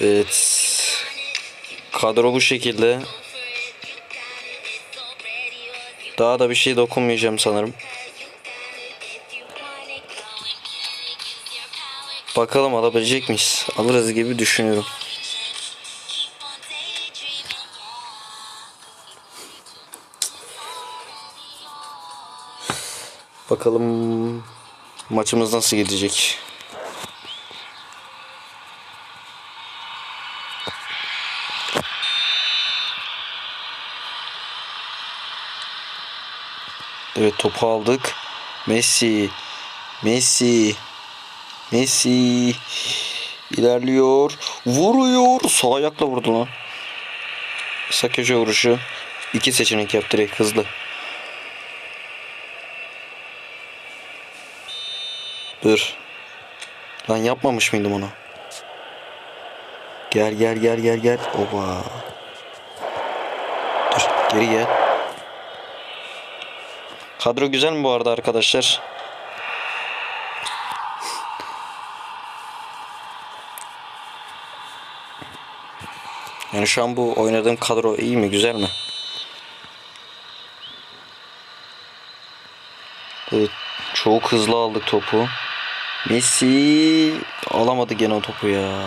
Evet. Kadro bu şekilde. Daha da bir şey dokunmayacağım sanırım. Bakalım alabilecek miyiz? Alırız gibi düşünüyorum. Bakalım maçımız nasıl gidecek? Evet topu aldık. Messi. Messi. Messi. ilerliyor. Vuruyor. Sağ ayakla vurdu lan. Kısa vuruşu. İki seçenek yaptı direkt hızlı. Dur. Lan yapmamış mıydım onu? Gel gel gel gel gel. Oba. Dur geri gel. Kadro güzel mi bu arada arkadaşlar? Yani şu an bu oynadığım kadro iyi mi güzel mi? Evet, çok hızlı aldık topu. Messi alamadı gene o topu ya.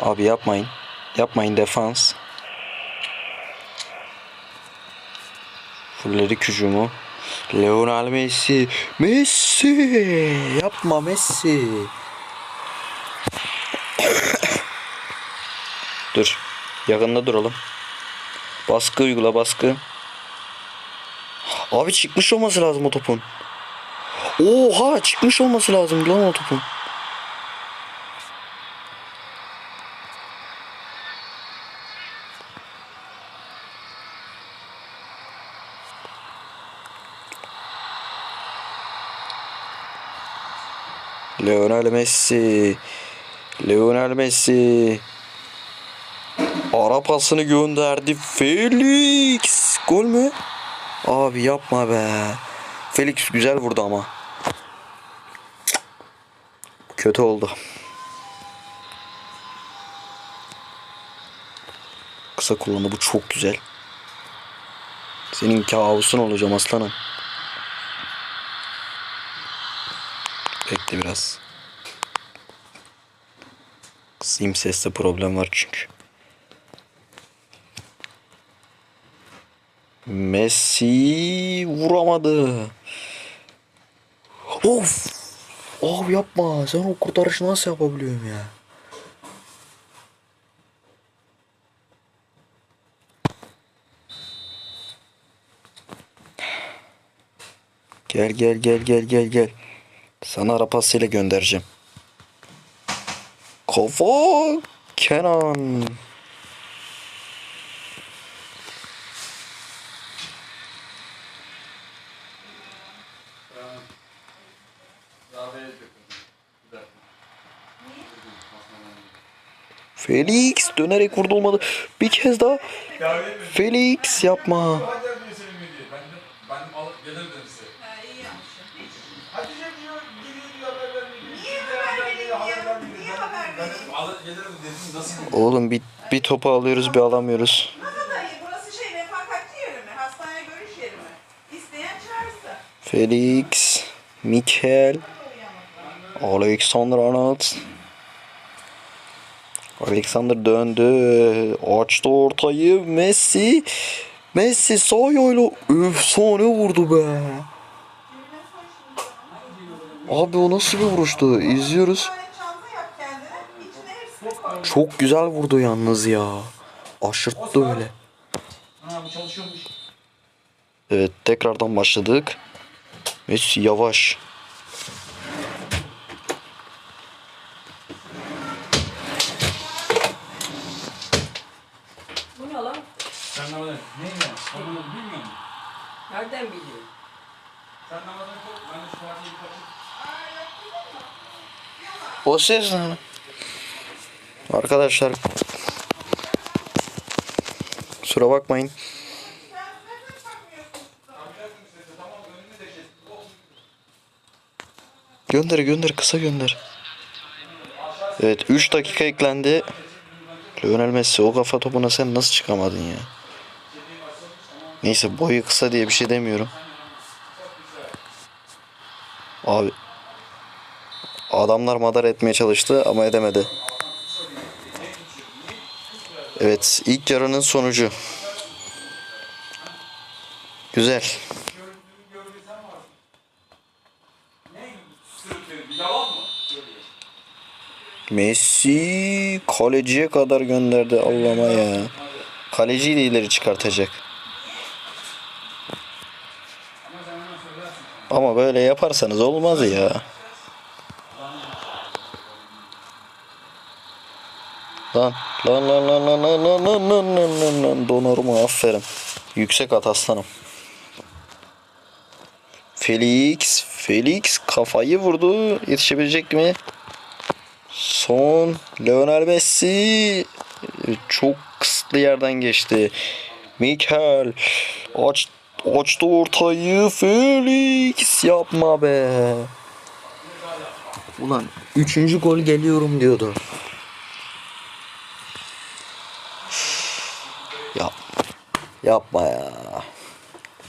Abi yapmayın. Yapmayın defans. Fulledik hücumu. Lionel Messi. Messi. Yapma Messi. Dur. Yakında duralım. Baskı uygula baskı. Abi çıkmış olması lazım o topun. Oha çıkmış olması lazım lan o topun. Lionel Messi. Lionel Messi. Ara pasını gönderdi. Felix. Gol mü? Abi yapma be. Felix güzel vurdu ama. Kötü oldu. Kısa kullandı bu çok güzel. Senin kabusun olacağım aslanım. Bekle biraz. Kısayım seste problem var çünkü. Messi vuramadı. Of. Abi yapma. Sen o kurtarışı nasıl yapabiliyorsun ya? Gel gel gel gel gel gel. Sana ara pasıyla göndereceğim. Kafa Kenan. Felix dönerek vurdu olmadı. Bir kez daha. Felix yapma. Oğlum bir, bir topu alıyoruz bir alamıyoruz. Şey refakatçi yeri mi? Hastane görüş yeri mi? İsteyen çağırsın. Felix, Mikel, Alexander Arnold. Alexander döndü. Açtı ortayı. Messi. Messi sağ yayla efsane vurdu be. Abi o nasıl bir vuruştu? İzliyoruz. Çok güzel vurdu yalnız ya. Aşırttı öyle. Ha bu çalışıyormuş. Evet tekrardan başladık. Messi yavaş. Bu ne lan? Sen ne yiyorsun? Sen bunu bilmiyor musun? Nereden biliyor? Sen namazını kıl. Ben de şu kapatayım. O ses ne? Arkadaşlar kusura bakmayın. Gönder gönder kısa gönder. Evet 3 dakika eklendi. Lionel Messi o kafa topuna sen nasıl çıkamadın ya? Neyse boyu kısa diye bir şey demiyorum. Abi adamlar madar etmeye çalıştı ama edemedi. Evet ilk yarının sonucu. Güzel. Messi kaleciye kadar gönderdi Allah'ıma ya. Kaleciyi de ileri çıkartacak. Ama böyle yaparsanız olmaz ya. Lan lan lan lan lan lan lan lan lan lan lan lan Donnarumma aferin. Yüksek at aslanım. Felix Felix kafayı vurdu. Yetişebilecek mi? Son Lionel Messi çok kısıtlı yerden geçti. Mikel aç açtı ortayı Felix yapma be. Ulan üçüncü gol geliyorum diyordu. Yap. Yapma ya.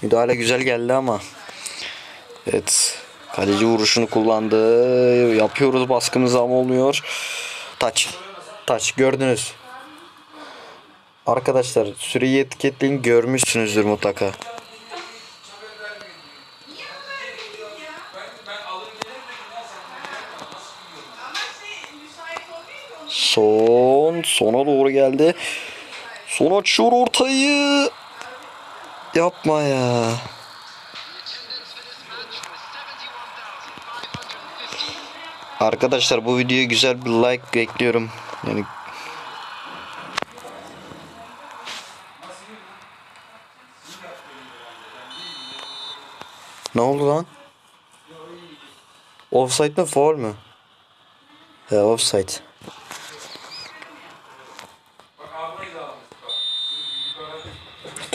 Müdahale güzel geldi ama. Evet. Kaleci vuruşunu kullandı. Yapıyoruz baskımızı ama olmuyor. Taç. Taç gördünüz. Arkadaşlar süreyi etiketleyin görmüşsünüzdür mutlaka. Son. Sona doğru geldi. Son açıyor ortayı. Yapma ya. Arkadaşlar bu videoya güzel bir like bekliyorum. Yani Ne oldu lan? Offside mi foul mu? He offside.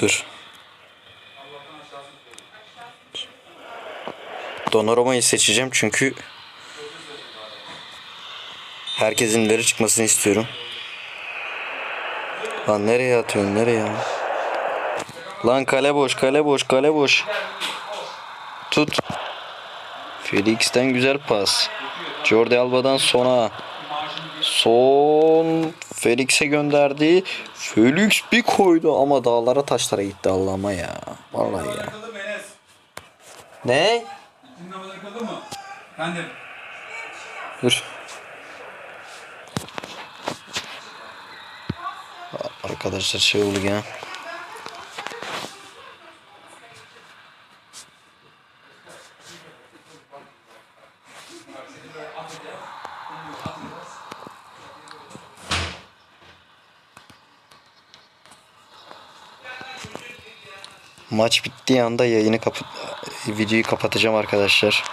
Söyleyeyim. Donnarumma'yı seçeceğim çünkü herkesin ileri çıkmasını istiyorum. Lan nereye atıyorsun nereye? Lan kale boş kale boş kale boş. Tut. Felix'ten güzel pas. Jordi Alba'dan sona. Son Felix'e gönderdi. Felix bir koydu ama dağlara taşlara gitti Allah'ıma ya. Vallahi ya. Ne? Dur. Arkadaşlar şey oldu ya. Maç bittiği anda yayını kapat videoyu kapatacağım arkadaşlar.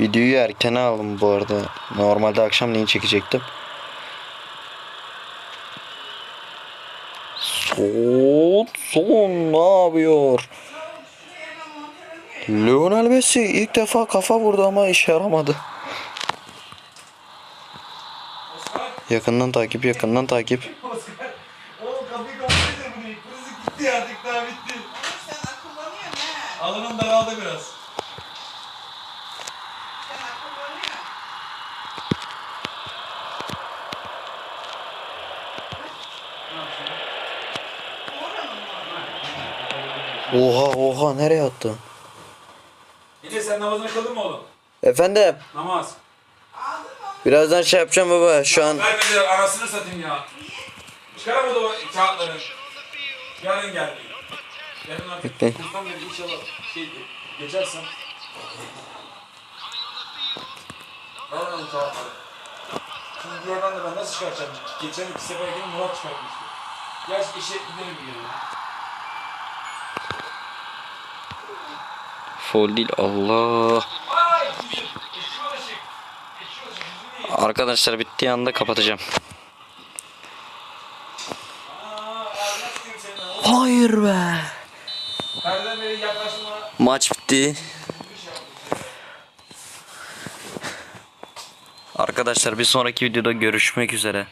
Videoyu erken aldım bu arada. Normalde akşamleyin çekecektim. Son son ne yapıyor? Lionel Messi ilk defa kafa vurdu ama işe yaramadı. Yakından takip, yakından takip. Oğlum kapıyı kapatınca bu değil. Burası gitti artık daha bitti. Sen akıllanıyorsun ha. Alanım daraldı biraz. Sen akıllanıyorsun. Oha oha nereye attı? Enes sen namazını kıldın mı oğlum? Efendim Namaz. Birazdan şey yapacağım baba şu an. Vermediler anasını satayım ya. Çıkaramadı o kağıtları. Yarın geldi. Yarın artık Bekle. kursdan beri inşallah şey geçersem. Ver bana bu kağıtları. Şimdi bir oradan da ben nasıl çıkartacağım? Geçen iki sefer gelin Murat çıkartmıştı. Gerçi işe gidelim bir yere. Foul değil Allah. Arkadaşlar bittiği anda kapatacağım. Hayır be. Maç bitti. Arkadaşlar bir sonraki videoda görüşmek üzere.